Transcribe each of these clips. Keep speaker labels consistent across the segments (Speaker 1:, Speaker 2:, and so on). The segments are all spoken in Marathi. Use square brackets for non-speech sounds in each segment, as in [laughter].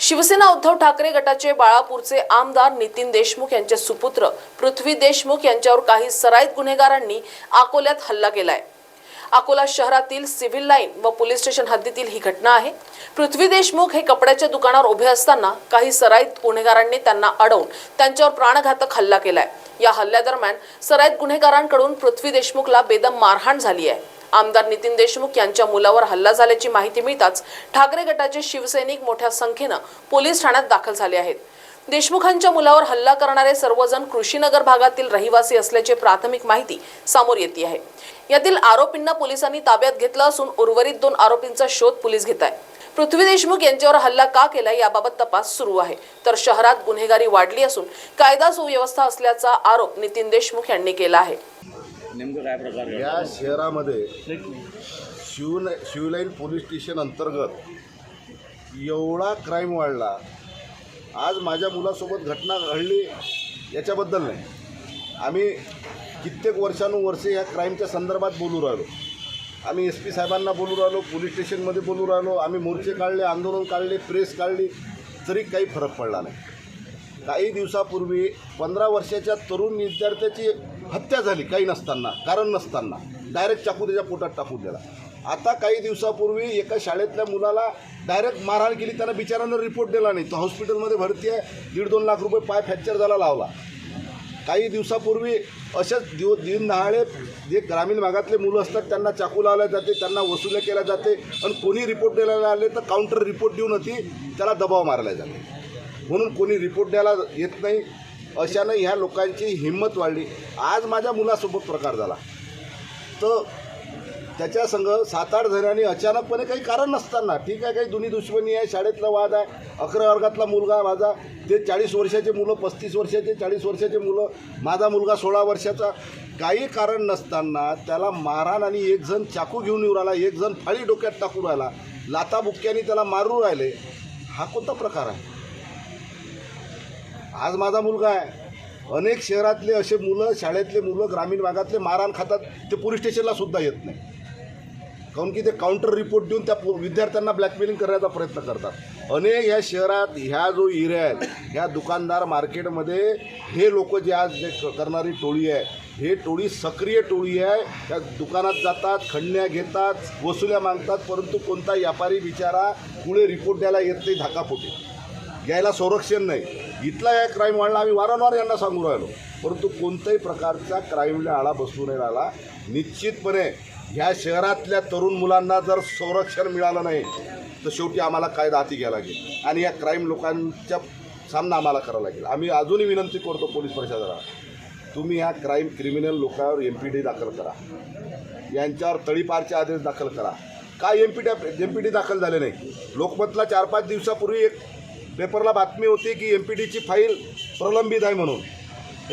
Speaker 1: शिवसेना उद्धव ठाकरे गटाचे बाळापूरचे आमदार नितीन देशमुख यांचे सुपुत्र पृथ्वी देशमुख यांच्यावर काही सराईत गुन्हेगारांनी अकोल्यात हल्ला केलाय. अकोला शहरातील सिव्हिल लाईन व पोलीस स्टेशन हद्दीतील ही घटना आहे. पृथ्वी देशमुख हे कपड्याच्या दुकानावर उभे असताना काही सराईत गुन्हेगारांनी त्यांना अडवून त्यांच्यावर प्राणघातक हल्ला केलाय. या हल्ल्यादरम्यान सराईत गुन्हेगारांकडून पृथ्वी देशमुखला बेदम मारहाण झाली आहे. आमदार नितीन देशमुख यांच्या मुलावर हल्ला झाल्याची माहिती मिळताच ठाकरे गटाचे शिवसैनिक मोठ्या संख्येनं पोलीस ठाण्यात दाखल झाले आहेत. देशमुखांच्या मुलावर हल्ला करणारे सर्वजण कृषीनगर भागातील रहिवासी असल्याची प्राथमिक माहिती समोर येते आहे. यातील आरोपींना पोलिसांनी ताब्यात घेतलं असून उर्वरित दोन आरोपींचा शोध पोलीस घेत आहे. पृथ्वी देशमुख यांच्यावर हल्ला का केला याबाबत तपास सुरू आहे. तर शहरात गुन्हेगारी वाढली असून कायदा सुव्यवस्था असल्याचा आरोप नितीन देशमुख यांनी केला आहे.
Speaker 2: नेमकं काय प्रकार घडला?
Speaker 3: या शहरामध्ये शिव शिवलाईन पोलीस स्टेशन अंतर्गत एवढा क्राईम वाढला. आज माझ्या मुलासोबत घटना घडली याच्याबद्दल नाही. आम्ही कित्येक वर्षानुवर्षे या क्राईमच्या संदर्भात बोलू राहिलो. आम्ही एस पी साहेबांना बोलू राहिलो पोलीस स्टेशनमध्ये बोलू राहिलो आम्ही मोर्चे काढले आंदोलन काढले प्रेस काढली तरी काही फरक पडला नाही. काही दिवसापूर्वी पंधरा वर्षाच्या तरुण विद्यार्थ्याची हत्या झाली काही नसताना कारण नसताना. डायरेक्ट चाकू त्याच्या पोटात टाकून दिला. आता काही दिवसापूर्वी एका शाळेतल्या मुलाला डायरेक्ट मारहाण केली त्यानं बिचारानं रिपोर्ट दिला नाही. तो हॉस्पिटलमध्ये भरती आहे दीड दोन लाख रुपये पाय फ्रॅक्चर झाला लावला. काही दिवसापूर्वी असेच दिव दिन दहाडे जे ग्रामीण भागातले मुलं असतात त्यांना चाकू लावल्या जाते त्यांना वसुल्या केल्या जाते आणि कोणी रिपोर्ट द्यायला आले तर काउंटर रिपोर्ट देऊन होती त्याला दबाव मारला जाते. म्हणून कोणी रिपोर्ट द्यायला येत नाही अशानं ह्या लोकांची हिंमत वाढली. आज माझ्या मुलासोबत प्रकार झाला. तर त्याच्या संघ सात आठ जणांनी अचानकपणे काही कारण नसताना ठीक आहे काही दुनी दुश्मनी आहे शाळेतला वाद आहे अकरा वर्गातला मुलगा माझा ते चाळीस वर्षाचे मुलं पस्तीस वर्षाचे चाळीस वर्षाचे मुलं माझा मुलगा सोळा वर्षाचा. काही कारण नसताना त्याला मारहाण आणि एक जण चाकू घेऊन येऊ राहिला एक जण फाळी डोक्यात टाकून राहिला लाताबुक्क्याने त्याला मारू राहिले. हा कोणता प्रकार आहे? आज माझा मुलगा आहे. अनेक शहरातले असे मुलं शाळेतले मुलं ग्रामीण भागातले मारहाण खातात ते पोलीस स्टेशनला सुद्धा येत नाही. काऊन की ते काउंटर रिपोर्ट देऊन त्या विद्यार्थ्यांना ब्लॅकमेलिंग करण्याचा प्रयत्न करतात. अनेक ह्या शहरात ह्या जो एरिया आहेत ह्या दुकानदार मार्केटमध्ये हे लोक जे आज जे करणारी टोळी आहे हे टोळी सक्रिय टोळी आहे. त्या दुकानात जातात खंडण्या घेतात वसुल्या मागतात परंतु कोणता व्यापारी बिचारा पुढे रिपोर्ट द्यायला येत नाही धाकापोटी घ्यायला संरक्षण नाही. इथला या क्राईम वाढला आम्ही वारंवार यांना सांगू राहिलो. परंतु कोणत्याही प्रकारचा क्राईमला आळा बसू नाही राहिला. निश्चितपणे ह्या शहरातल्या तरुण मुलांना जर संरक्षण मिळालं नाही तर शेवटी आम्हाला कायदा हाती घ्यावा लागेल. आणि या क्राईम लोकांच्या सामना आम्हाला करावा लागेल. आम्ही अजूनही विनंती करतो पोलीस प्रशासनाला तुम्ही ह्या क्राईम क्रिमिनल लोकांवर एम पी डी दाखल करा. यांच्यावर तळीपारचे आदेश दाखल करा. काय M P D M P D दाखल झाले नाही? लोकमतला चार पाच दिवसापूर्वी एक पेपरला बातमी होती की एम पी डीची फाईल प्रलंबित आहे म्हणून.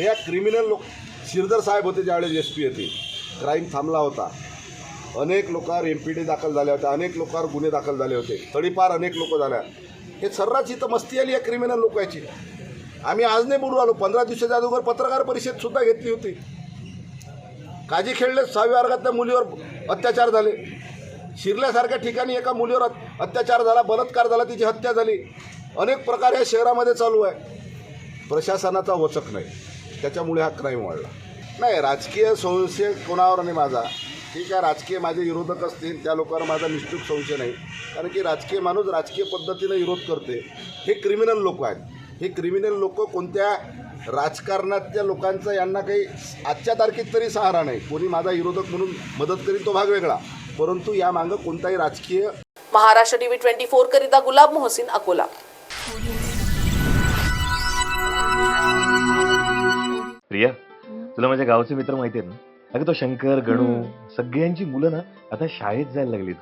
Speaker 3: या क्रिमिनल लोक शिरदर साहेब होते ज्यावेळेस एस पी होते क्राईम थांबला होता. अनेक लोकांवर एम पी डी दाखल झाल्या होत्या. अनेक लोकांवर गुन्हे दाखल झाले होते. तडीपार अनेक लोक झाल्या. हे सर्राची तर मस्ती आली या क्रिमिनल लोकांची आम्ही आज नाही बोलू आलो. पंधरा दिवसाच्या अगोदर पत्रकार परिषदसुद्धा घेतली होती. काजी खेळले सहाव्या वर्गातल्या मुलीवर अत्याचार झाले. शिरल्यासारख्या ठिकाणी एका मुलीवर अत्याचार झाला बलात्कार झाला तिची हत्या झाली. अनेक प्रकार या शहरामध्ये चालू आहे. प्रशासनाचा वचक नाही. त्याच्यामुळे हा क्राईम वाढला. नाही राजकीय संशय कोणावर नाही माझा. ठीक आहे राजकीय माझे विरोधक असतील त्या लोकांवर माझा निश्चित संशय नाही. कारण की राजकीय माणूस राजकीय पद्धतीनं विरोध करते. हे क्रिमिनल लोक आहेत. हे क्रिमिनल लोक कोणत्या राजकारणातल्या लोकांचा यांना काही आजच्या तारखेत तरी सहारा नाही. कोणी माझा विरोधक म्हणून मदत करीन तो भाग वेगळा. परंतु या मागं कोणताही राजकीय
Speaker 1: महाराष्ट्र टीव्ही ट्वेंटी फोर करिता गुलाब मोहसिन अकोला.
Speaker 4: प्रिया तुला माझ्या गावचे मित्र माहिती आहेत ना? अगं तो शंकर गणू सगळ्यांची मुलं ना आता शाळेत जायला लागली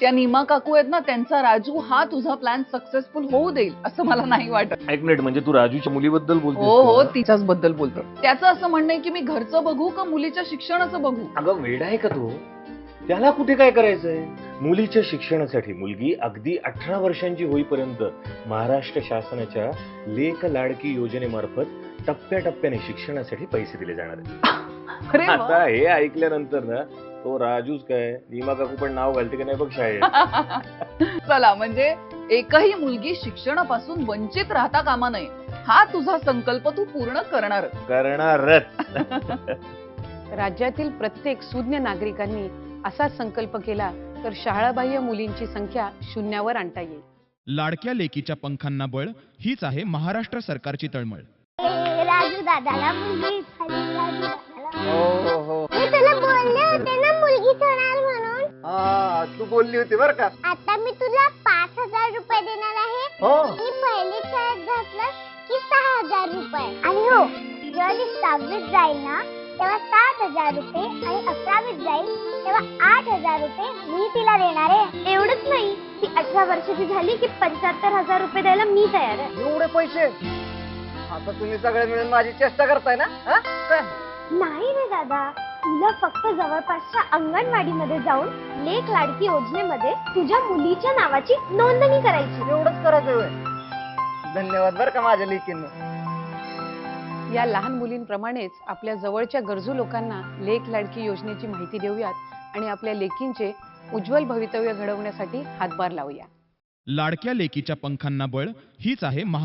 Speaker 5: त्या नीमा काकू आहेत ना त्यांचा राजू हा तुझा प्लॅन सक्सेसफुल होऊ देईल असं मला नाही वाटत.
Speaker 4: एक मिनिट म्हणजे तू राजूच्या मुलीबद्दल
Speaker 5: हो हो
Speaker 4: बोलतो
Speaker 5: तिच्याच बद्दल बोलतो. त्याचं असं म्हणणं आहे की मी घरचं बघू का मुलीच्या शिक्षणाचं बघू?
Speaker 4: अगं वेड आहे का तू? त्याला कुठे काय करायचंय? मुलीच्या शिक्षणासाठी मुलगी अगदी अठरा वर्षांची होईपर्यंत महाराष्ट्र शासनाच्या लेख लाडकी योजनेमार्फत टप्प्याटप्प्याने शिक्षणासाठी पैसे दिले जाणार आहेत.
Speaker 5: अरे वा.
Speaker 4: आता हे ऐकल्यानंतर ना तो राजूच काय नीमा काकू पण नाव घालते की नाही बघ शाळेत. [laughs]
Speaker 5: चला म्हणजे एकही मुलगी शिक्षणापासून वंचित राहता कामा नये. हा तुझा संकल्प तू पूर्ण करणार.
Speaker 4: करणारच. [laughs]
Speaker 6: राज्यातील प्रत्येक सुज्ञ नागरिकांनी असा संकल्प केला तर शाळाबाह्य मुलींची संख्या शून्यावर आणता येईल.
Speaker 7: लाडक्या लेकीच्या पंखांना बळ हीच आहे महाराष्ट्र सरकारची तळमळ.
Speaker 8: राजू दादाला मुलगी
Speaker 9: हो हो
Speaker 8: मी तुला बोलले होते ना मुलगी होणार म्हणून.
Speaker 9: हा तू बोलली होती बर का?
Speaker 8: आता मी तुला पाच हजार रुपये देणार आहे.
Speaker 9: हो.
Speaker 8: मी पहिली शाळेत घातलं की सहा हजार रुपये. आणि हो जेव्हा सहावीत जाईल ना तेव्हा सात हजार रुपये आणि अकरावीत जाईल तेव्हा आठ हजार रुपये मी ती अठरा वर्षाची झाली की पंच्याहत्तर हजार रुपये द्यायला मी तयार आहे.
Speaker 9: एवढे पैसे? आता तुम्ही सगळे मिळून माझी चेष्टा करताय ना? हा? काय?
Speaker 8: नाही रे दादा. तुला फक्त जवळपासच्या अंगणवाडीमध्ये जाऊन लेख लाडकी योजनेमध्ये तुझ्या मुलीच्या नावाची नोंदणी करायची.
Speaker 9: एवढंच करायचं होय. धन्यवाद बर का माझ्या लेकींना.
Speaker 6: या लहान मुलींप्रमाणेच आपल्या जवळच्या गरजू लोकांना लेख लाडकी योजनेची माहिती देऊयात आणि आपल्या लेकींचे उज्ज्वल भवितव्य घडवण्यासाठी हातभार लावूया.
Speaker 7: लाडक्या लेकीच्या पंखांना बळ हीच आहे महा